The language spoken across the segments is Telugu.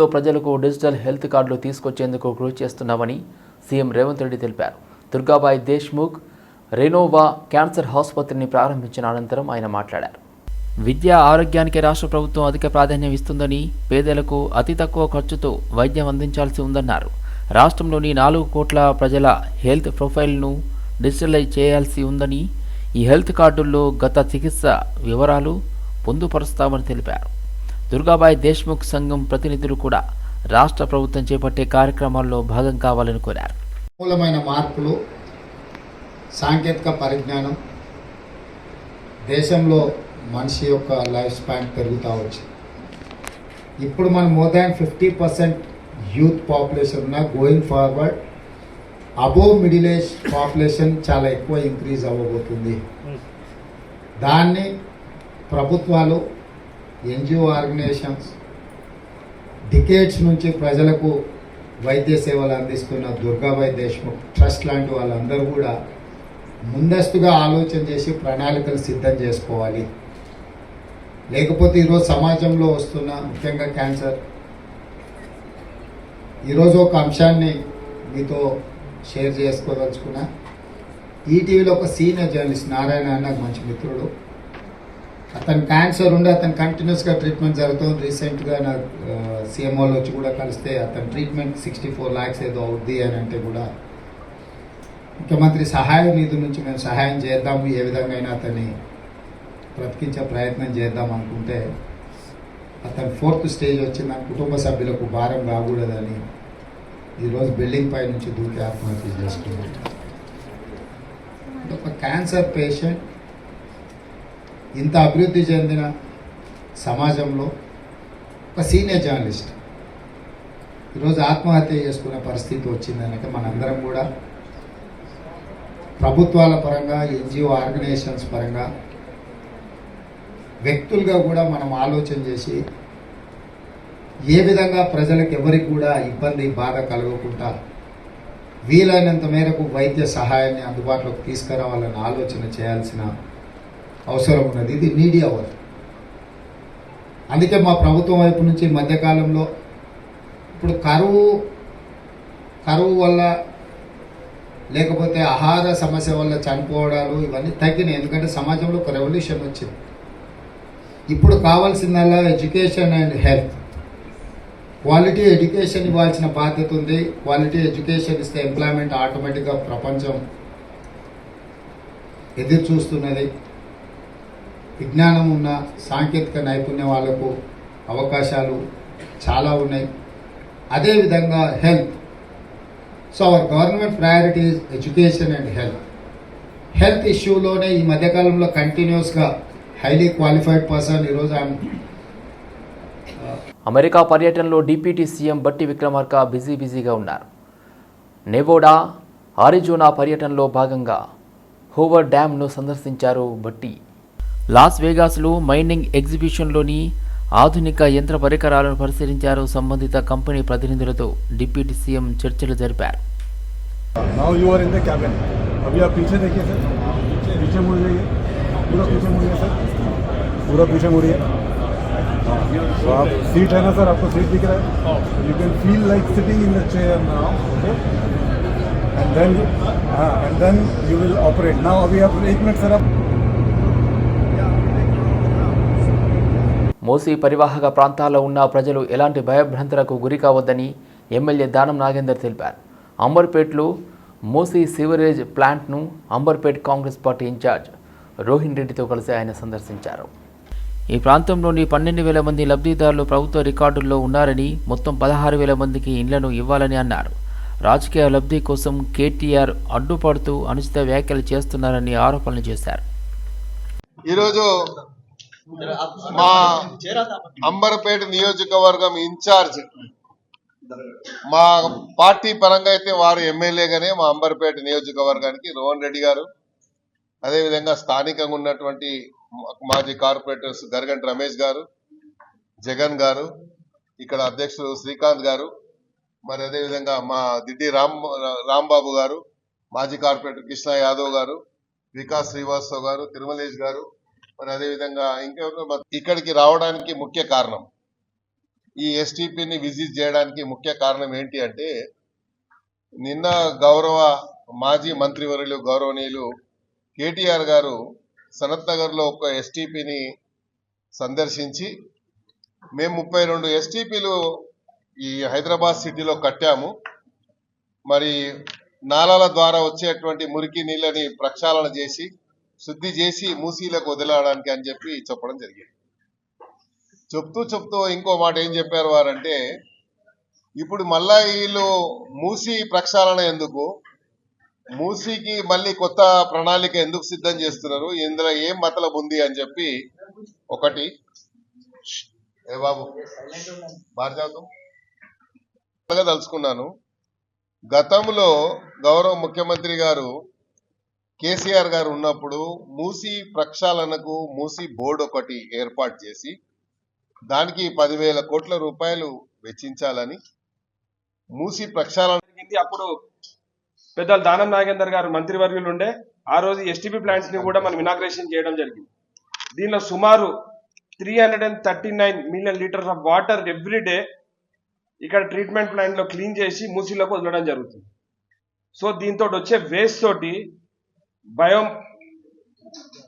లో ప్రజలకు డిజిటల్ హెల్త్ కార్డులు తీసుకొచ్చేందుకు కృషి చేస్తున్నామని సీఎం రేవంత్ రెడ్డి తెలిపారు. దుర్గాబాయి దేశ్ముఖ్ రెనోవా క్యాన్సర్ ఆసుపత్రిని ప్రారంభించిన అనంతరం ఆయన మాట్లాడారు. విద్య ఆరోగ్యానికి రాష్ట్ర ప్రభుత్వం అధిక ప్రాధాన్యం ఇస్తుందని పేదలకు అతి తక్కువ ఖర్చుతో వైద్యం అందించాల్సి ఉందన్నారు. రాష్ట్రంలోని నాలుగు కోట్ల ప్రజల హెల్త్ ప్రొఫైల్ను డిజిటలైజ్ చేయాల్సి ఉందని ఈ హెల్త్ కార్డుల్లో గత చికిత్స వివరాలు పొందుపరుస్తామని తెలిపారు. దుర్గాబాయి దేశ్ముఖ్ సంఘం ప్రతినిధులు కూడా రాష్ట్ర ప్రభుత్వం చేపట్టే కార్యక్రమాల్లో భాగం కావాలని కోరారు. మూలమైన మార్పులు సాంకేతిక పరిజ్ఞానం దేశంలో మనిషి యొక్క లైఫ్ స్పాన్ పెరుగుతూ వచ్చింది ఇప్పుడు మనం more than fifty percent youth population ఉన్న going forward above middle age population చాలా ఎక్కువ ఇంక్రీజ్ అవ్వబోతుంది. దాన్ని ప్రభుత్వాలు ఎన్జిఓ ఆర్గనైజేషన్స్ డికేట్స్ నుంచి ప్రజలకు వైద్య సేవలు అందిస్తున్న దుర్గాబాయి దేశ్ముఖ్ ట్రస్ట్ లాంటి వాళ్ళందరూ కూడా ముందస్తుగా ఆలోచన చేసి ప్రణాళికలు సిద్ధం చేసుకోవాలి. లేకపోతే ఈరోజు సమాజంలో వస్తున్న ముఖ్యంగా క్యాన్సర్. ఈరోజు ఒక అంశాన్ని మీతో షేర్ చేసుకోదలుచుకున్నా. ఈటీవీలో ఒక సీనియర్ జర్నలిస్ట్ నారాయణ అన్న నాకు మంచి మిత్రుడు. అతను క్యాన్సర్ ఉండి అతను కంటిన్యూస్గా ట్రీట్మెంట్ జరుగుతుంది. రీసెంట్గా నాకు సీఎంఓలో వచ్చి కూడా కలిస్తే అతని ట్రీట్మెంట్ సిక్స్టీ ఫోర్ ల్యాక్స్ ఏదో అవుద్ది అని అంటే కూడా ముఖ్యమంత్రి సహాయ నిధి నుంచి మేము సహాయం చేద్దాము ఏ విధంగా అయినా అతన్ని బ్రతికించే ప్రయత్నం చేద్దాం అనుకుంటే అతను ఫోర్త్ స్టేజ్ వచ్చింది నా కుటుంబ సభ్యులకు భారం రాకూడదని ఈరోజు బిల్డింగ్ పై నుంచి దూకి ఆత్మహత్య చేసుకున్నాడు అంటే ఒక క్యాన్సర్ పేషెంట్ ఇంత అభివృద్ధి చెందిన సమాజంలో ఒక సీనియర్ జర్నలిస్ట్ ఈరోజు ఆత్మహత్య చేసుకునే పరిస్థితి వచ్చిందనక మనందరం కూడా ప్రభుత్వాల పరంగా ఎన్జిఓ ఆర్గనైజేషన్స్ పరంగా వ్యక్తులుగా కూడా మనం ఆలోచన చేసి ఏ విధంగా ప్రజలకు ఎవరికి కూడా ఇబ్బంది బాధ కలగకుండా వీలైనంత మేరకు వైద్య సహాయాన్ని అందుబాటులోకి తీసుకురావాలని ఆలోచన చేయాల్సిన అవసరం ఉన్నది ఇది మీడియా అవర్ అందుకే మా ప్రభుత్వం వైపు నుంచి మధ్యకాలంలో ఇప్పుడు కరువు కరువు వల్ల లేకపోతే ఆహార సమస్య వల్ల చనిపోవడాలు ఇవన్నీ తగ్గినాయి. ఎందుకంటే సమాజంలో ఒక రెవల్యూషన్ వచ్చింది. ఇప్పుడు కావాల్సిందల్లా education and health. Quality education ఇవ్వాల్సిన బాధ్యత ఉంది. క్వాలిటీ ఎడ్యుకేషన్ ఇస్తే ఎంప్లాయ్మెంట్ ఆటోమేటిక్గా ప్రపంచం ఎదురు చూస్తున్నది విజ్ఞానం ఉన్న సాంకేతిక నైపుణ్యం వాళ్ళకు అవకాశాలు చాలా ఉన్నాయి. అదేవిధంగా health. So our government priority education and health. Health ఇష్యూలోనే ఈ మధ్యకాలంలో కంటిన్యూస్గా హైలీ క్వాలిఫైడ్ పర్సన్ ఈరోజు ఆయన uh, అమెరికా పర్యటనలో deputy CM Bhatti Vikramarka busy బిజీగా ఉన్నారు. నెవోడా ఆరిజోనా పర్యటనలో భాగంగా హోవర్ డ్యామ్ను సందర్శించారు బట్టి. లాస్ వేగాస్లో మైనింగ్ ఎగ్జిబిషన్లోని ఆధునిక యంత్ర పరికరాలను పరిశీలించారు సంబంధిత కంపెనీ ప్రతినిధులతో డిప్యూటీ సీఎం చర్చలు జరిపారు now you are in the cabin अभी आप पीछे देखिए सर पीछे मुड़ जाइए पूरा पीछे मुड़िए सर पूरा पीछे मुड़िए हाँ, तो आप सीट है ना सर आपको सीट दिख रहा है you can feel like sitting in the chair now okay and then हाँ and then you will operate now अभी आप एक मिनट सर आप మోసీ పరివాహక ప్రాంతాల్లో ఉన్న ప్రజలు ఎలాంటి భయభ్రాంతులకు గురి కావద్దని ఎమ్మెల్యే దానం నాగేందర్ తెలిపారు. అంబర్పేట్లో మోసీ సివరేజ్ ప్లాంట్ను Amberpet Congress party in charge Rohin రెడ్డితో కలిసి ఆయన సందర్శించారు. ఈ ప్రాంతంలోని పన్నెండు వేల మంది లబ్ధిదారులు ప్రభుత్వ రికార్డుల్లో ఉన్నారని మొత్తం పదహారు వేల మందికి ఇండ్లను ఇవ్వాలని అన్నారు. రాజకీయ లబ్ధి కోసం కేటీఆర్ అడ్డుపడుతూ అనుచిత వ్యాఖ్యలు చేస్తున్నారని ఆరోపణలు చేశారు. ఈరోజు మా అంబర్పేట నియోజకవర్గం ఇన్ఛార్జ్. మా పార్టీ పరంగా అయితే వారు ఎమ్మెల్యేగానే మా అంబర్పేట నియోజకవర్గానికి రోహన్ రెడ్డి గారు. అదేవిధంగా స్థానికంగా ఉన్నటువంటి మాజీ కార్పొరేటర్స్ గరగంటి రమేష్ గారు జగన్ గారు ఇక్కడ అధ్యక్షుడు శ్రీకాంత్ గారు మరి అదేవిధంగా మా దిడ్డి రామ్ రాంబాబు గారు మాజీ కార్పొరేటర్ కృష్ణ యాదవ్ గారు వికాస్ శ్రీవాస్తవ్ గారు తిరుమలేష్ గారు మరి అదేవిధంగా ఇంకెవరు ఇక్కడికి రావడానికి ముఖ్య కారణం. ఈ ఎస్టీపీని విజిట్ చేయడానికి ముఖ్య కారణం ఏంటి అంటే నిన్న గౌరవ మాజీ మంత్రివర్యులు గౌరవనీయులు కేటీఆర్ గారు సనత్ నగర్లో ఒక ఎస్టీపీని సందర్శించి మేము ముప్పై రెండు ఎస్టీపీలు ఈ హైదరాబాద్ సిటీలో కట్టాము. మరి నాలాల ద్వారా వచ్చేటువంటి మురికి నీళ్ళని ప్రక్షాళన చేసి శుద్ధి చేసి మూసీలకు వదిలడానికి అని చెప్పి చెప్పడం జరిగింది. చెప్తూ చెప్తూ ఇంకో మాట ఏం చెప్పారు వారంటే ఇప్పుడు మళ్ళా వీళ్ళు మూసి ప్రక్షాళన ఎందుకు? మూసీకి మళ్ళీ కొత్త ప్రణాళిక ఎందుకు సిద్ధం చేస్తున్నారు? ఇందులో ఏం మతలబు ఉంది అని చెప్పి ఒకటి. ఏ బాబు భారజాతం తలుచుకున్నాను. గతంలో గౌరవ ముఖ్యమంత్రి గారు కేసీఆర్ గారు ఉన్నప్పుడు మూసి ప్రక్షాళనకు మూసి బోర్డు ఒకటి ఏర్పాటు చేసి దానికి పదివేల కోట్ల రూపాయలు వెచ్చించాలని మూసి ప్రక్షాళన అప్పుడు పెద్దలు దానం నాగేందర్ గారు మంత్రివర్యులు ఉండే ఆ రోజు ఎస్టీపీ ప్లాంట్స్ని కూడా మనం ఇనాగ్రేషన్ చేయడం జరిగింది. దీనిలో సుమారు three hundred and thirty nine million litres of water every day ఇక్కడ ట్రీట్మెంట్ ప్లాంట్లో క్లీన్ చేసి మూసీలోకి వదలడం జరుగుతుంది. సో దీంతో వచ్చే వేస్ట్ తోటి బయో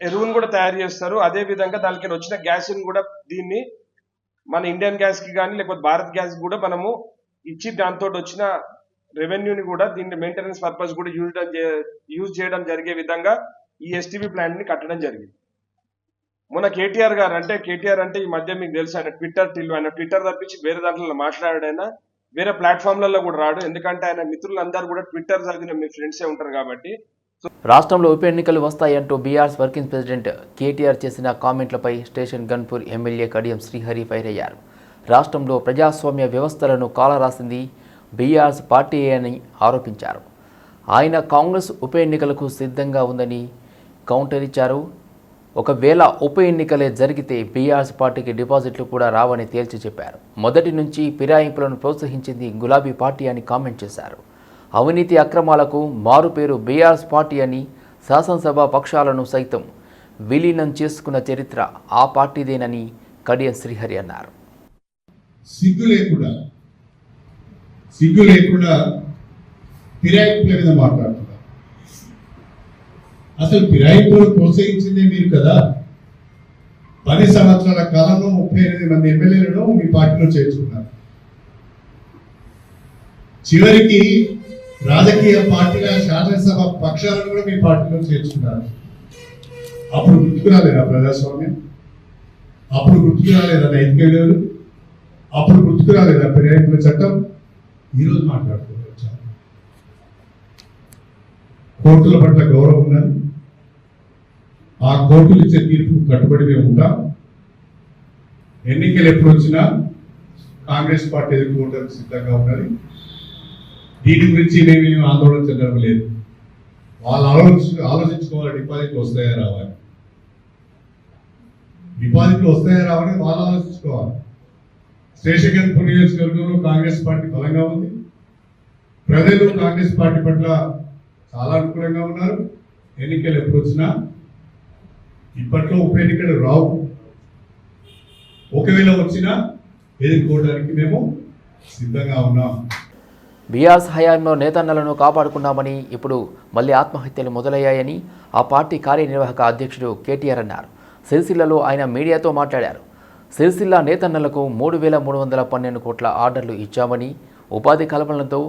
ఎరువును కూడా తయారు చేస్తారు. అదే విధంగా దానికి వచ్చిన గ్యాస్ని కూడా దీన్ని మన ఇండియన్ గ్యాస్కి కానీ లేకపోతే భారత్ గ్యాస్ కూడా మనము ఇచ్చి దాంతో వచ్చిన రెవెన్యూని కూడా దీన్ని మెయింటెనెన్స్ పర్పస్ కూడా యూజ్ యూజ్ చేయడం జరిగే విధంగా ఈ ఎస్టీబీ ప్లాంట్ని కట్టడం జరిగింది. మొన్న కేటీఆర్ గారు అంటే కేటీఆర్ అంటే ఈ మధ్య మీకు తెలుసు ఆయన ట్విట్టర్ టిల్ ఆయన ట్విట్టర్ తప్పించి వేరే దాంట్లో మాట్లాడాడైనా వేరే ప్లాట్ఫామ్లలో కూడా రాడు. ఎందుకంటే ఆయన మిత్రులందరూ కూడా ట్విట్టర్ చదివిన మీ ఫ్రెండ్సే ఉంటారు కాబట్టి రాష్ట్రంలో ఉప ఎన్నికలు వస్తాయంటూ బీఆర్ఎస్ వర్కింగ్ ప్రెసిడెంట్ కేటీఆర్ చేసిన కామెంట్లపై station Ghanpur MLA Kadiyam Srihari fire అయ్యారు రాష్ట్రంలో ప్రజాస్వామ్య వ్యవస్థలను కాలరాసింది బీఆర్ఎస్ పార్టీ అని ఆరోపించారు. ఆయన కాంగ్రెస్ ఉప ఎన్నికలకు సిద్ధంగా ఉందని కౌంటర్ ఇచ్చారు. ఒకవేళ ఉప ఎన్నికలే జరిగితే బీఆర్ఎస్ పార్టీకి డిపాజిట్లు కూడా రావని తేల్చి చెప్పారు. మొదటి నుంచి ఫిరాయింపులను ప్రోత్సహించింది గులాబీ పార్టీ అని కామెంట్ చేశారు. అవినీతి అక్రమాలకు మారుపేరు బీఆర్ఎస్ పార్టీ అని శాసనసభ పక్షాలను సైతం విలీనం చేసుకున్న చరిత్ర ఆ పార్టీదేనని కడియం శ్రీహరి అన్నారు. సిగ్గు లేకుండా సిగ్గు లేకుండా ఫిరాయింపుల మీద మాట్లాడుతున్నారు. అసలు ఫిరాయింపులు ప్రోత్సహించిందే మీరు కదా? పది సంవత్సరాల కాలంలో ముప్పై ఎనిమిది మంది ఎమ్మెల్యేలను మీ పార్టీలో చేర్చుకున్నారు. చివరికి రాజకీయ పార్టీల శాసనసభ పక్షాలను కూడా మీ పార్టీలో చేర్చుకున్నారు. అప్పుడు గుర్తుకు రాలేదా ప్రజాస్వామ్యం? అప్పుడు గుర్తుకు రాలేదా నైతిక విలువలు? అప్పుడు గుర్తుకు రాలేదా ఫిరాయింపుల చట్టం ఈరోజు మాట్లాడుకోవచ్చు కోర్టుల పట్ల గౌరవం ఉన్నది. ఆ కోర్టులు ఇచ్చే తీర్పు కట్టుబడి మేము ఉంటాం ఎన్నికలు ఎప్పుడు వచ్చినా కాంగ్రెస్ పార్టీ ఎదుర్కోవడానికి సిద్ధంగా ఉన్నది. దీని గురించి మేము ఆందోళన చెందడం లేదు. వాళ్ళు ఆలోచించు ఆలోచించుకోవాలి డిపాజిట్లు వస్తాయా రావాలి డిపాజిట్లు వస్తాయా రావని వాళ్ళు ఆలోచించుకోవాలి. శేషగన్పూర్ నియోజకవర్గంలో కాంగ్రెస్ పార్టీ బలంగా ఉంది. ప్రజలు కాంగ్రెస్ పార్టీ పట్ల చాలా అనుకూలంగా ఉన్నారు. ఎన్నికలు ఎప్పుడు వచ్చినా ఇప్పట్లో ఉప ఎన్నికలు రావు. ఒకవేళ వచ్చినా ఎదుర్కోవడానికి మేము సిద్ధంగా ఉన్నాం. బీఆర్స్ హయాంలో నేతన్నలను కాపాడుకున్నామని ఇప్పుడు మళ్ళీ ఆత్మహత్యలు మొదలయ్యాయని ఆ పార్టీ కార్యనిర్వాహక అధ్యక్షుడు కేటీఆర్ అన్నారు. సిరిసిల్లలో ఆయన మీడియాతో మాట్లాడారు. సిరిసిల్ల నేతన్నలకు మూడు వేల మూడు వందల పన్నెండు కోట్ల ఆర్డర్లు ఇచ్చామని ఉపాధి కల్పనలతో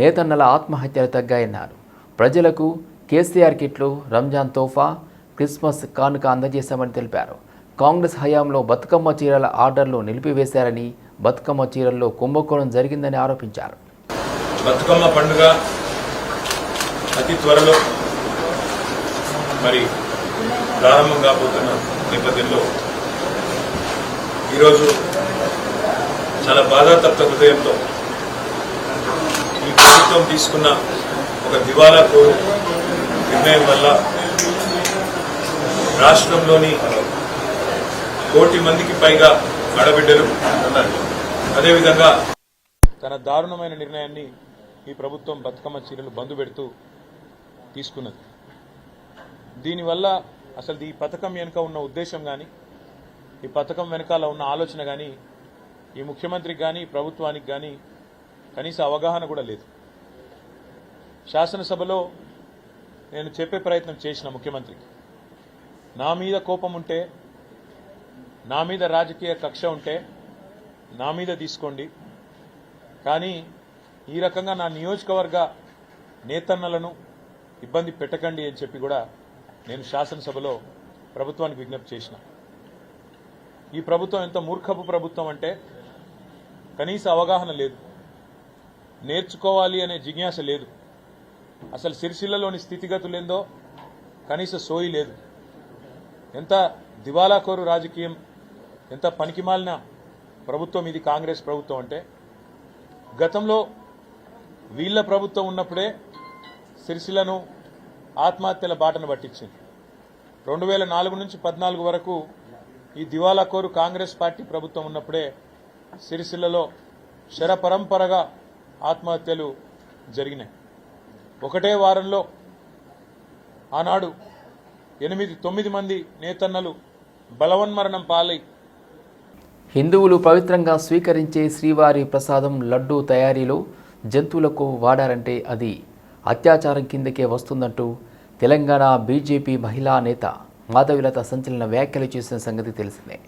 నేతన్నల ఆత్మహత్యలు తగ్గాయన్నారు. ప్రజలకు కేసీఆర్ కిట్లు రంజాన్ తోఫా క్రిస్మస్ కానుక అందజేశామని తెలిపారు. కాంగ్రెస్ హయాంలో బతుకమ్మ చీరల ఆర్డర్లు నిలిపివేశారని బతుకమ్మ చీరల్లో కుంభకోణం జరిగిందని ఆరోపించారు. బతుకమ్మ పండుగ అతి త్వరలో మరి ప్రారంభం కాబోతున్న నేపథ్యంలో ఈరోజు చాలా బాధాతప్త హృదయంతో ఈ ప్రభుత్వం తీసుకున్న ఒక దివాలా కోరు నిర్ణయం వల్ల రాష్ట్రంలోని కోటి మందికి పైగా ఆడబిడ్డలు అదేవిధంగా తన దారుణమైన నిర్ణయాన్ని ఈ ప్రభుత్వం బతుకమ్మ చీరలు బంధు పెడుతూ తీసుకున్నది. దీనివల్ల అసలు ఈ పథకం వెనుక ఉన్న ఉద్దేశం కానీ ఈ పథకం వెనకాల ఉన్న ఆలోచన కానీ ఈ ముఖ్యమంత్రికి కానీ ప్రభుత్వానికి కానీ కనీస అవగాహన కూడా లేదు. శాసనసభలో నేను చెప్పే ప్రయత్నం చేసిన ముఖ్యమంత్రికి నా మీద కోపం ఉంటే నా మీద రాజకీయ కక్ష ఉంటే నా మీద తీసుకోండి. కానీ ఈ రకంగా నా నియోజకవర్గ నేతన్నలను ఇబ్బంది పెట్టకండి అని చెప్పి కూడా నేను శాసనసభలో ప్రభుత్వానికి విజ్ఞప్తి చేసిన. ఈ ప్రభుత్వం ఎంత మూర్ఖపు ప్రభుత్వం అంటే కనీస అవగాహన లేదు. నేర్చుకోవాలి అనే జిజ్ఞాస లేదు. అసలు సిరిసిల్లలోని స్థితిగతులేందో కనీస సోయి లేదు. ఎంత దివాలాకోరు రాజకీయం ఎంత పనికిమాలిన ప్రభుత్వం ఇది కాంగ్రెస్ ప్రభుత్వం అంటే గతంలో వీళ్ళ ప్రభుత్వం ఉన్నప్పుడే సిరిసిలను ఆత్మహత్యల బాటను పట్టించింది. రెండు వేల నాలుగు నుంచి పద్నాలుగు వరకు ఈ దివాలా కోరు కాంగ్రెస్ పార్టీ ప్రభుత్వం ఉన్నప్పుడే సిరిసిల్లలో శరపరంపరగా ఆత్మహత్యలు జరిగినాయి. ఒకటే వారంలో ఆనాడు ఎనిమిది తొమ్మిది మంది నేతన్నలు బలవన్మరణం పాలై హిందువులు పవిత్రంగా స్వీకరించే శ్రీవారి ప్రసాదం లడ్డూ తయారీలో జంతువులకు వాడారంటే అది అత్యాచారం కిందకే వస్తుందంటూ తెలంగాణ బీజేపీ మహిళా నేత మాధవిలత సంచలన వ్యాఖ్యలు చేసిన సంగతి తెలిసిందే.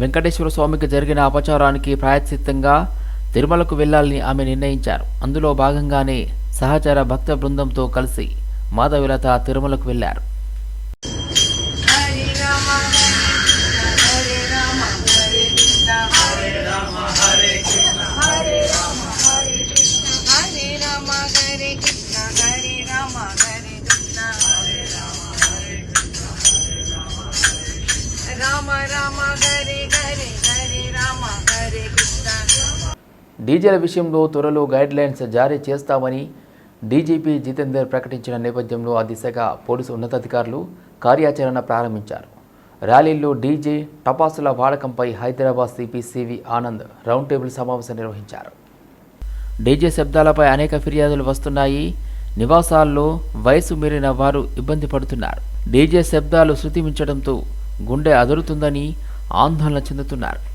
వెంకటేశ్వర స్వామికి జరిగిన అపచారానికి ప్రాయశ్చిత్తంగా తిరుమలకు వెళ్ళాలని ఆమె నిర్ణయించారు. అందులో భాగంగానే సహచర భక్త బృందంతో కలిసి మాధవిలత తిరుమలకు వెళ్ళారు. డీజేల విషయంలో త్వరలో గైడ్ లైన్స్ జారీ చేస్తామని డీజీపీ జితేందర్ ప్రకటించిన నేపథ్యంలో ఆ దిశగా పోలీసు ఉన్నతాధికారులు కార్యాచరణ ప్రారంభించారు. ర్యాలీల్లో డీజే టపాసుల వాడకంపై Hyderabad CP CV Anand round table సమావేశం నిర్వహించారు. డీజే శబ్దాలపై అనేక ఫిర్యాదులు వస్తున్నాయి. నివాసాల్లో వయసు మీరిన వారు ఇబ్బంది పడుతున్నారు. డీజే శబ్దాలు శృతిమించడంతో గుండె అదురుతుందని ఆందోళన చెందుతున్నారు.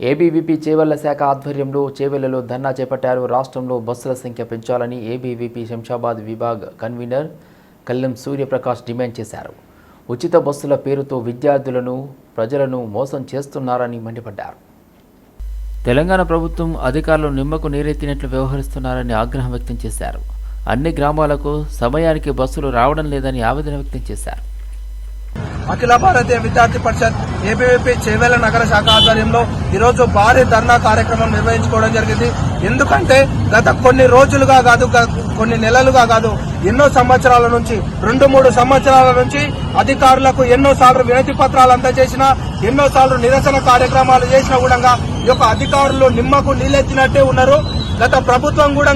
ఏబీవీపీ చేవెళ్ళ శాఖ ఆధ్వర్యంలో చేవెళ్ళలో ధర్నా చేపట్టారు. రాష్ట్రంలో బస్సుల సంఖ్య పెంచాలని ఏబీవీపీ శంషాబాద్ విభాగ్ కన్వీనర్ కల్లెం సూర్యప్రకాష్ డిమాండ్ చేశారు. ఉచిత బస్సుల పేరుతో విద్యార్థులను ప్రజలను మోసం చేస్తున్నారని మండిపడ్డారు. తెలంగాణ ప్రభుత్వం అధికారులు నిమ్మకు నీరెత్తినట్లు వ్యవహరిస్తున్నారని ఆగ్రహం వ్యక్తం చేశారు. అన్ని గ్రామాలకు సమయానికి బస్సులు రావడం లేదని ఆవేదన వ్యక్తం చేశారు. అఖిల భారతీయ విద్యార్థి పరిషత్ ఏబీవీపీ చేవేల నగర శాఖ ఆధ్వర్యంలో ఈరోజు భారీ ధర్నా కార్యక్రమం నిర్వహించుకోవడం జరిగింది. ఎందుకంటే గత కొన్ని రోజులుగా కాదు గ- కొన్ని నెలలుగా కాదు ఎన్నో సంవత్సరాల నుంచి రెండు మూడు సంవత్సరాల నుంచి అధికారులకు ఎన్నో సార్లు వినతి పత్రాలు అందజేసినా ఎన్నో సార్లు నిరసన కార్యక్రమాలు చేసిన కూడా ఈ యొక్క అధికారులు నిమ్మకు నీళ్ళెత్తినట్టే ఉన్నారు. గత ప్రభుత్వం కూడా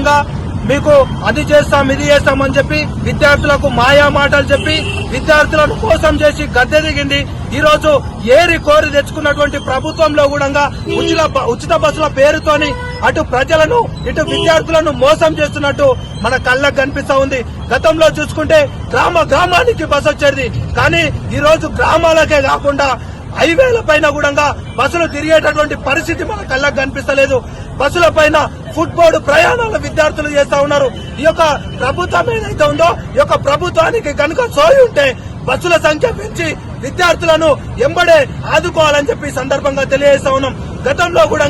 మీకు అది చేస్తాం ఇది చేస్తాం అని చెప్పి విద్యార్థులకు మాయా మాటలు చెప్పి విద్యార్థులను మోసం చేసి గద్దె దిగింది. ఈరోజు ఏరి కోరి తెచ్చుకున్నటువంటి ప్రభుత్వంలో కూడా ఉచిత బ- ఉచిత బస్సుల పేరుతోని అటు ప్రజలను ఇటు విద్యార్థులను మోసం చేస్తున్నట్టు మన కళ్ళకు కనిపిస్తా ఉంది. గతంలో చూసుకుంటే గ్రామ గ్రామానికి బస్సు వచ్చేది. కానీ ఈరోజు గ్రామాలకే కాకుండా హైవేల పైన కూడా బస్సులు తిరిగేటటువంటి పరిస్థితి మన కళ్ళకు కనిపిస్తలేదు. బస్సుల పైన ఫుట్బోర్డు ప్రయాణాలు విద్యార్థులు చేస్తా ఉన్నారు. ఈ యొక్క ప్రభుత్వం ఏదైతే ఉందో ఈ యొక్క ప్రభుత్వానికి కనుక సోయి ఉంటే బస్సుల సంఖ్య పెంచి విద్యార్థులను ఎంబడే ఆదుకోవాలని చెప్పి సందర్భంగా తెలియజేస్తా ఉన్నాం. గతంలో కూడా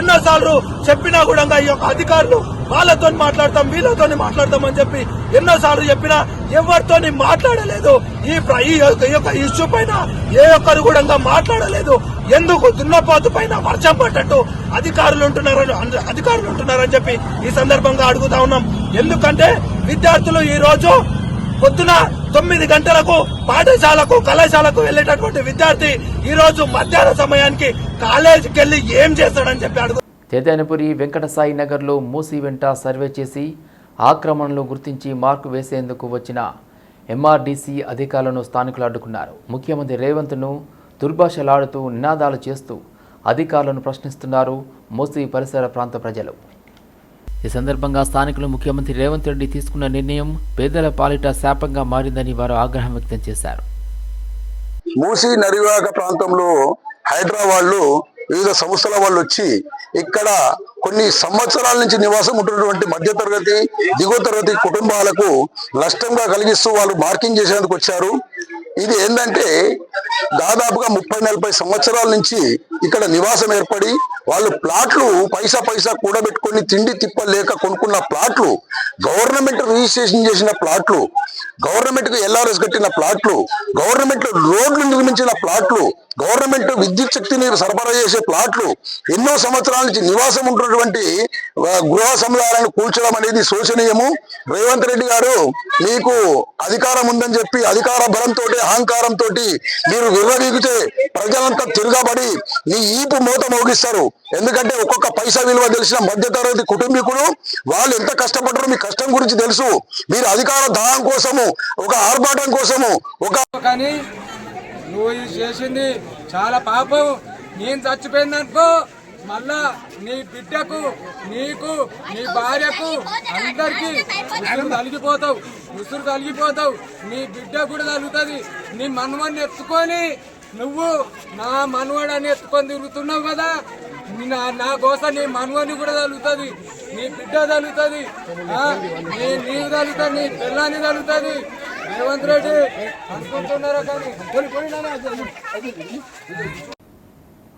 ఎన్నోసార్లు చెప్పినా కూడా ఈ యొక్క అధికారులు వాళ్ళతో మాట్లాడతాం వీళ్ళతో మాట్లాడతాం అని చెప్పి ఎన్నోసార్లు చెప్పినా ఎవరితోని మాట్లాడలేదు. ఈ ప్ర- ఈ యొక్క యొక్క ఇష్యూ పైన ఏ ఒక్కరు కూడా మాట్లాడలేదు. ఎందుకు దున్నపోతు పైన వర్షం పడ్డట్టు అధికారులు ఉంటున్నారని అధికారులు ఉంటున్నారని చెప్పి ఈ సందర్భంగా అడుగుతా ఉన్నాం. ఎందుకంటే విద్యార్థులు ఈ రోజు పొద్దున తొమ్మిది గంటలకు పాఠశాలకు కళాశాలకు వెళ్ళేటటువంటి విద్యార్థి ఈ రోజు మధ్యాహ్న సమయానికి కాలేజీకి వెళ్ళి ఏం చేస్తాడని చెప్పి అడుగు చైతన్యపురి వెంకటసాయి నగర్లో మూసి వెంట సర్వే చేసి ఆక్రమణలు గుర్తించి మార్కు వేసేందుకు వచ్చిన ఎంఆర్డీసీ అధికారులను స్థానికులు అడ్డుకున్నారు. ముఖ్యమంత్రి రేవంత్ను దుర్భాషలాడుతూ నినాదాలు చేస్తూ అధికారులను ప్రశ్నిస్తున్నారు మూసి పరిసర ప్రాంత ప్రజలు. ఈ సందర్భంగా స్థానికులు ముఖ్యమంత్రి రేవంత్ రెడ్డి తీసుకున్న నిర్ణయం పేదల పాలిట శాపంగా మారిందని వారు ఆగ్రహం వ్యక్తం చేశారు. మూసి నరివాక ప్రాంతంలో హైదరాబాద్లో వివిధ సంస్థల వాళ్ళు వచ్చి ఇక్కడ కొన్ని సంవత్సరాల నుంచి నివాసం ఉంటున్నటువంటి మధ్యతరగతి దిగువ తరగతి కుటుంబాలకు నష్టంగా కలిగిస్తూ వాళ్ళు మార్కింగ్ చేసేందుకు వచ్చారు. ఇది ఏంటంటే దాదాపుగా ముప్పై నలభై సంవత్సరాల నుంచి ఇక్కడ నివాసం ఏర్పడి వాళ్ళు ప్లాట్లు పైసా పైసా కూడబెట్టుకొని తిండి తిప్ప లేక కొనుక్కున్న ప్లాట్లు గవర్నమెంట్ రిజిస్ట్రేషన్ చేసిన ప్లాట్లు గవర్నమెంట్కు ఎల్ఆర్ఎస్ కట్టిన ప్లాట్లు గవర్నమెంట్ రోడ్లు నిర్మించిన ప్లాట్లు గవర్నమెంట్ విద్యుత్ శక్తిని సరఫరా చేసే ప్లాట్లు ఎన్నో సంవత్సరాల నుంచి నివాసం ఉంటున్నటువంటి గృహ సముదాయాలను కూల్చడం అనేది శోచనీయము. రేవంత్ రెడ్డి గారు మీకు అధికారం ఉందని చెప్పి అధికార బలంతో అహంకారంతో మీరు విర్రవీగితే ప్రజలంతా తిరగబడి మీ ఈపు మూత మోగిస్తారు. ఎందుకంటే ఒక్కొక్క పైసా విలువ తెలిసిన మధ్యతరగతి కుటుంబీకులు వాళ్ళు ఎంత కష్టపడ్డారో మీ కష్టం గురించి తెలుసు. మీరు అధికార దాహం కోసము ఒక ఆర్భాటం కోసము ఒక కానీ నువ్వు చేసింది చాలా పాపం. నేను చచ్చిపోయిందనుకో మళ్ళా నీ బిడ్డకు నీకు నీ భార్యకు అందరికి ఉసురు తలిగిపోతావు ఉసురు తలిగిపోతావు. నీ బిడ్డ కూడా తలుగుతుంది. నీ మనవాడిని ఎత్తుకొని నువ్వు నా మనవాడని ఎత్తుకొని తిరుగుతున్నావు కదా. నా నా కోసం నీ మనవని కూడా తగులుతుంది నీ బిడ్డ తగులుతుంది నీ నీవు తగులుతుంది నీ పిల్లని తగులుతుంది రేవంత్ రెడ్డి అనుకుంటున్నారా కానీ?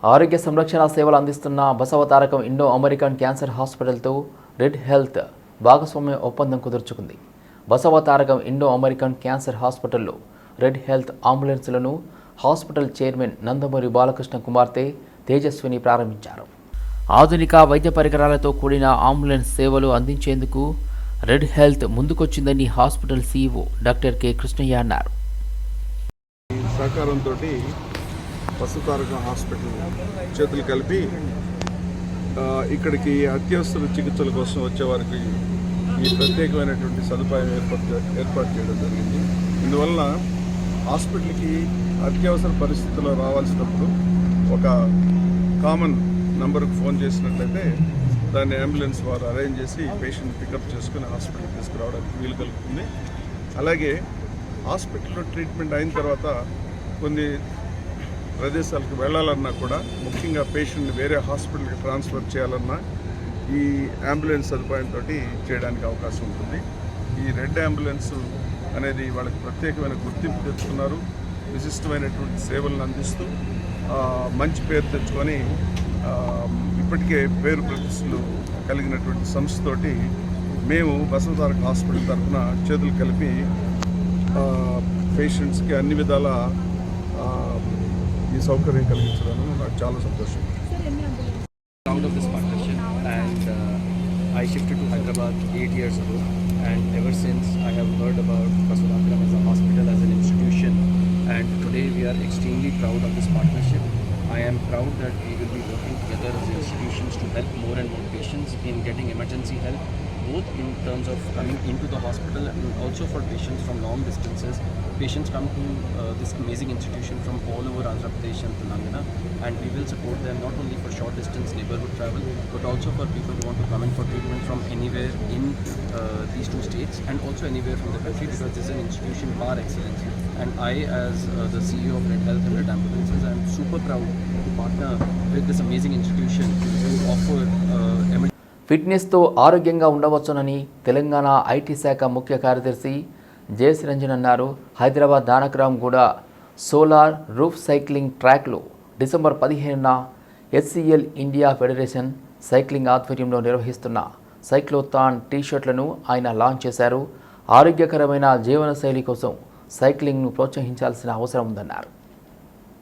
ఆరోగ్య సంరక్షణ సేవలు అందిస్తున్న బసవతారకం ఇండో అమెరికన్ క్యాన్సర్ హాస్పిటల్తో రెడ్ హెల్త్ భాగస్వామ్య ఒప్పందం కుదుర్చుకుంది. బసవతారకం ఇండో అమెరికన్ క్యాన్సర్ హాస్పిటల్లో రెడ్ హెల్త్ అంబులెన్స్లను హాస్పిటల్ చైర్మన్ నందమూరి బాలకృష్ణ కుమార్తె తేజస్విని ప్రారంభించారు. ఆధునిక వైద్య పరికరాలతో కూడిన అంబులెన్స్ సేవలు అందించేందుకు red health ముందుకొచ్చిందని hospital CEO doctor K Krishnaiah అన్నారు. సహకారంతో పశుతారక హాస్పిటల్ చేతులు కలిపి ఇక్కడికి అత్యవసర చికిత్సల కోసం వచ్చే వారికి ఈ ప్రత్యేకమైనటువంటి సదుపాయం ఏర్పాటు ఏర్పాటు చేయడం జరిగింది. ఇందువలన హాస్పిటల్కి అత్యవసర పరిస్థితుల్లో రావాల్సినప్పుడు ఒక కామన్ నంబర్కు ఫోన్ చేసినట్లయితే దాన్ని అంబులెన్స్ వారు అరేంజ్ చేసి పేషెంట్ పికప్ చేసుకుని హాస్పిటల్కి తీసుకురావడానికి వీలు కలుగుతుంది. అలాగే హాస్పిటల్లో ట్రీట్మెంట్ అయిన తర్వాత కొన్ని ప్రదేశాలకు వెళ్ళాలన్నా కూడా ముఖ్యంగా పేషెంట్ని వేరే హాస్పిటల్కి ట్రాన్స్ఫర్ చేయాలన్నా ఈ అంబులెన్స్ సదుపాయంతో చేయడానికి అవకాశం ఉంటుంది. ఈ రెడ్ అంబులెన్స్ అనేది వాళ్ళకి ప్రత్యేకమైన గుర్తింపు తెచ్చుకున్నారు. విశిష్టమైనటువంటి సేవలను అందిస్తూ మంచి పేరు తెచ్చుకొని ఇప్పటికే పేరు ప్రతిష్టలు కలిగినటువంటి సంస్థతోటి మేము బసవతారక హాస్పిటల్ తరఫున చేతులు కలిపి పేషెంట్స్కి అన్ని విధాల ఈ సౌకర్యం కలిగించడం నాకు చాలా సంతోషం. Proud of this partnership and I shift to Hyderabad Hyderabad years years ago and ever since I have we are extremely proud of this partnership. I am proud that we will be working together as institutions to help more and more patients in getting emergency help both in terms of coming into the hospital and also for patients from long distances. Patients come to uh, this amazing institution from all over Andhra Pradesh and Telangana and we will support them not only for short distance neighborhood travel but also for people who want to come in for treatment from anywhere in uh, these two states and also anywhere from the country because this is an institution par excellence and I as uh, the CEO of Red Health and Red Ambulances I am super proud to partner with this amazing institution to offer uh, ఫిట్నెస్తో ఆరోగ్యంగా ఉండవచ్చునని తెలంగాణ ఐటీ శాఖ ముఖ్య కార్యదర్శి జేఎస్ రంజన్ అన్నారు Hyderabad Nanakramguda solar roof cycling ట్రాక్లో డిసెంబర్ పదిహేనున హెచ్సిఎల్ ఇండియా ఫెడరేషన్ సైక్లింగ్ ఆధ్వర్యంలో నిర్వహిస్తున్న సైక్లోథాన్ టీషర్ట్లను ఆయన లాంచ్ చేశారు ఆరోగ్యకరమైన జీవనశైలి కోసం సైక్లింగ్ను ప్రోత్సహించాల్సిన అవసరం ఉందన్నారు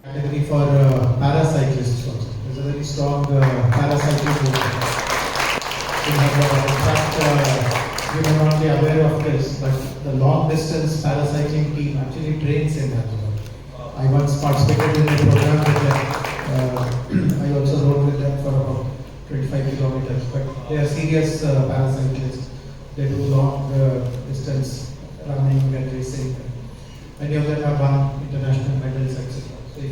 category for uh, paracyclists also. There's a very strong uh, paracycling movement. In fact, uh, you may not be aware of this, but the long distance paracycling team actually trains in Hyderabad. I once participated in a program with them. Uh, I also rode with them for about 25 kilometers, but they are serious uh, paracyclists. They do long uh, distance running and racing. Many of them have won international medals, etc. So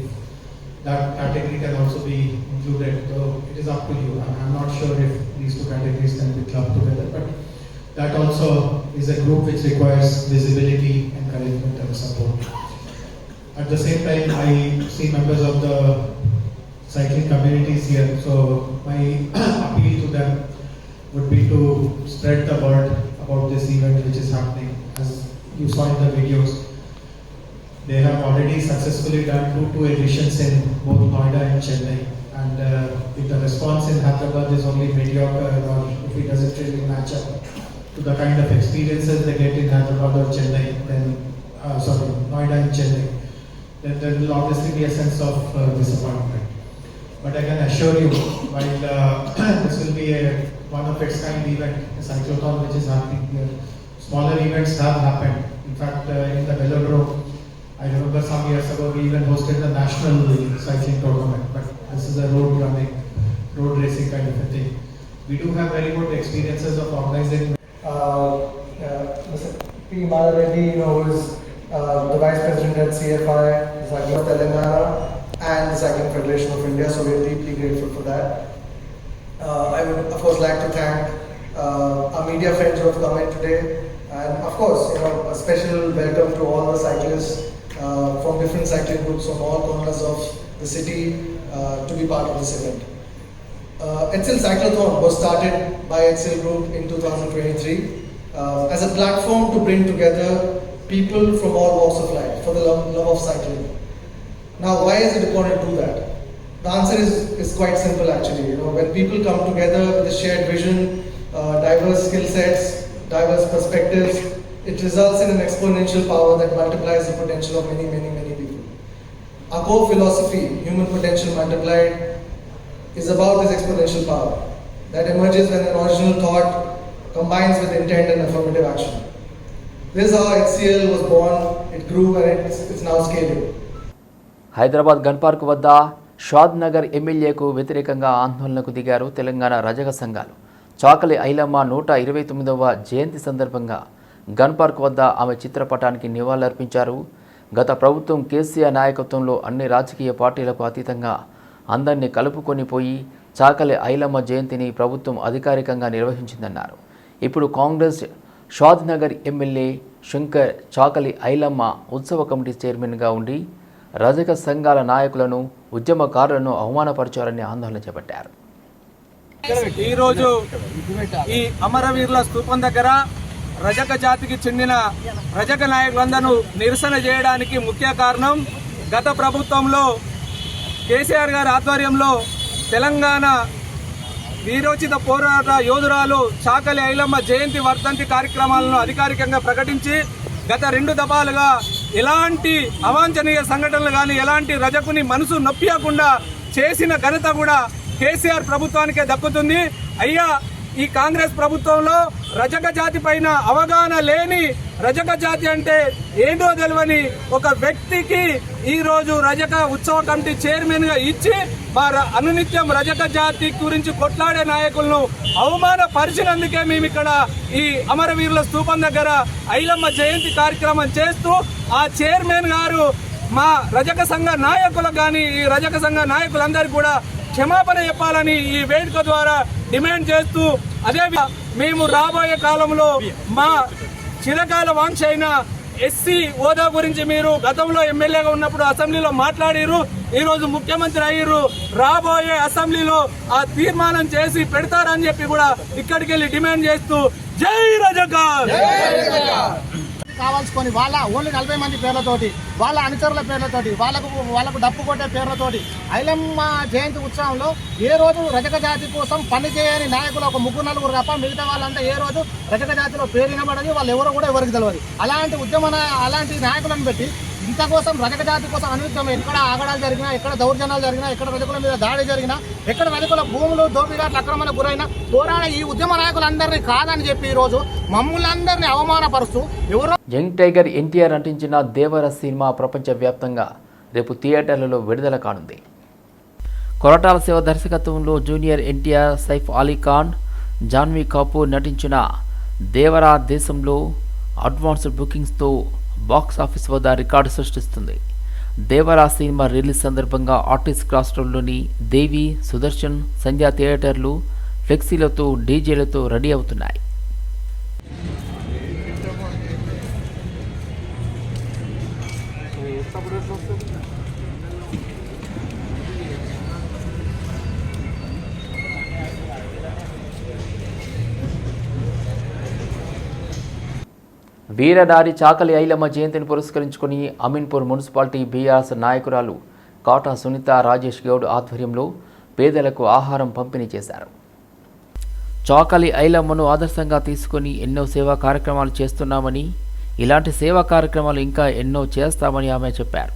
that category can also be included, though it is up to you. I'm not sure if these two categories can be clubbed together, but that also is a group which requires visibility, encouragement and support. At the same time, I see members of the cycling communities here. So my appeal to them would be to spread the word about this event which is happening. As you saw in the videos, they have already successfully done two two editions in both Noida and Chennai. And uh, if the response in Hyderabad is only mediocre or if it doesn't really match up to the kind of experiences they get in Hyderabad or Chennai, then, uh, sorry, Noida and Chennai, then there will obviously be a sense of uh, disappointment. But I can assure you, while uh, this will be a one of its kind event, a cyclotron which is happening here, smaller events have happened. In fact, uh, in the velodrome, I remember some years ago we even hosted the national cycling tournament, but this is a road running, road racing kind of a thing. We do have very good experiences of organizing. uh, uh, Mr. P. Madhareddy, you know, who is uh, the Vice President at CFI, Cycling Telangana, and the Cycling Federation of India, so we are deeply grateful for that. Uh, I would, of course, like to thank uh, our media friends who have come in today, and of course, you know, a special welcome to all the cyclists uh, from different cycling groups from all corners of the city uh, to be part of this event. Uh, Excel Cyclothon was started by Excel Group in 2023 uh, as a platform to bring together people from all walks of life for the love, love of cycling. Now, why is it important to do that? The answer is, is quite simple actually. You know, when people come together with a shared vision, uh, diverse skill sets, diverse perspectives, it results in an exponential power that multiplies the potential of many, many, many. Our core philosophy, human potential multiplied, is about this exponential power that emerges when an original thought combines with intent and affirmative action. This is how HCL was born, it grew, and it's, it's now scaling. Hyderabad gun park వద్ద షాద్ నగర్ ఎమ్మెల్యేకు వ్యతిరేకంగా ఆందోళనకు దిగారు తెలంగాణ రజక సంఘాలు చాకలి ఐలమ్మ నూట ఇరవై తొమ్మిదవ జయంతి సందర్భంగా గన్ పార్క్ వద్ద ఆమె చిత్రపటానికి నివాళులర్పించారు గత ప్రభుత్వం కేసీఆర్ నాయకత్వంలో అన్ని రాజకీయ పార్టీలకు అతీతంగా అందరినీ కలుపుకొని పోయి చాకలి ఐలమ్మ జయంతిని ప్రభుత్వం అధికారికంగా నిర్వహించిందన్నారు. ఇప్పుడు కాంగ్రెస్ షాద్ నగర్ ఎమ్మెల్యే శంకర్ చాకలి ఐలమ్మ ఉత్సవ కమిటీ చైర్మన్గా ఉండి రజక సంఘాల నాయకులను ఉద్యమకారులను అవమానపరిచారని ఆందోళన చేపట్టారు. ఈరోజు ఈ అమరవీరుల స్థూపం దగ్గర రజక జాతికి చెందిన రజక నాయకులందరూ నిరసన చేయడానికి ముఖ్య కారణం గత ప్రభుత్వంలో కేసీఆర్ గారి ఆధ్వర్యంలో తెలంగాణ వీరోచిత పోరాట యోధురాలు చాకలి ఐలమ్మ జయంతి వర్ధంతి కార్యక్రమాలను అధికారికంగా ప్రకటించి గత రెండు దఫాలుగా ఎలాంటి అవాంఛనీయ సంఘటనలు కానీ ఎలాంటి రజకుని మనసు నొప్పియకుండా చేసిన ఘనత కూడా కేసీఆర్ ప్రభుత్వానికే దక్కుతుంది. అయ్యా ఈ కాంగ్రెస్ ప్రభుత్వంలో రజక జాతి పైన అవగాహన లేని రజక జాతి అంటే ఏంటో తెలియని ఒక వ్యక్తికి ఈరోజు రజక ఉత్సవ కమిటీ చైర్మన్గా ఇచ్చి మా అనునిత్యం రజక జాతి గురించి కొట్లాడే నాయకులను అవమానపరిచినందుకే మేము ఇక్కడ ఈ అమరవీరుల స్థూపం దగ్గర ఐలమ్మ జయంతి కార్యక్రమం చేస్తూ ఆ చైర్మన్ గారు మా రజక సంఘ నాయకులకు కానీ ఈ రజక సంఘ నాయకులందరికీ కూడా క్షమాపణ చెప్పాలని ఈ వేదిక ద్వారా డిమాండ్ చేస్తూ అదే మేము రాబోయే కాలంలో మా చిరకాల వాంఛ అయిన ఎస్సీ హోదా గురించి మీరు గతంలో ఎమ్మెల్యేగా ఉన్నప్పుడు అసెంబ్లీలో మాట్లాడిరు ఈ రోజు ముఖ్యమంత్రి అయ్యారు రాబోయే అసెంబ్లీలో ఆ తీర్మానం చేసి పెడతారని చెప్పి కూడా ఇక్కడికి వెళ్ళి డిమాండ్ చేస్తూ జై రజకా కావాల్సుకొని వాళ్ళ ఓన్లీ నలభై మంది పేర్లతోటి వాళ్ళ అనుచరుల పేర్లతోటి వాళ్ళకు వాళ్ళకు డప్పు కొట్టే పేర్లతోటి ఐలమ్మ జయంతి ఉత్సవంలో ఏ రోజు రజక జాతి కోసం పనిచేయని నాయకులు ఒక ముగ్గురు నలుగురు తప్ప మిగతా వాళ్ళంతా ఏ రోజు రజక జాతిలో పేరు వినబడదు వాళ్ళు ఎవరో కూడా ఎవరికి తెలియదు అలాంటి ఉద్యమ అలాంటి నాయకులను పెట్టి ఇంత కోసం రజక జాతి కోసం అనుయుద్ధం ఎక్కడ ఆగడాలు జరిగినా ఎక్కడ దౌర్జన్యాలు జరిగినా ఎక్కడ రజకుల మీద దాడి జరిగినా ఎక్కడ రజకుల భూములు దోపిడీలు అక్రమణ గురైనా పోరాడ ఈ ఉద్యమ నాయకులందరినీ కాదని చెప్పి ఈరోజు మమ్మల్ని అందరినీ అవమానపరుస్తూ ఎవరో యంగ్ టైగర్ ఎన్టీఆర్ నటించిన దేవర సినిమా ప్రపంచవ్యాప్తంగా రేపు థియేటర్లలో విడుదల కానుంది. కొరటాల శివ దర్శకత్వంలో జూనియర్ ఎన్టీఆర్ సైఫ్ అలీ ఖాన్ జాన్వీ కపూర్ నటించిన దేవరా దేశంలో అడ్వాన్స్డ్ బుకింగ్స్తో బాక్స్ ఆఫీస్ వద్ద రికార్డు సృష్టిస్తుంది. దేవరా సినిమా రిలీజ్ సందర్భంగా ఆర్టిస్ట్ క్రాస్ రోడ్లోని దేవి సుదర్శన్ సంధ్యా థియేటర్లు ఫ్లెక్సీలతో డీజేలతో రెడీ అవుతున్నాయి. వీరనారి చాకలి ఐలమ్మ జయంతిని పురస్కరించుకుని అమీన్పూర్ మున్సిపాలిటీ బీఆర్ఎస్ నాయకురాలు కాటా సునీత రాజేష్ గౌడ్ ఆధ్వర్యంలో పేదలకు ఆహారం పంపిణీ చేశారు. చాకలి ఐలమ్మను ఆదర్శంగా తీసుకొని ఎన్నో సేవా కార్యక్రమాలు చేస్తున్నామని ఇలాంటి సేవా కార్యక్రమాలు ఇంకా ఎన్నో చేస్తామని ఆమె చెప్పారు.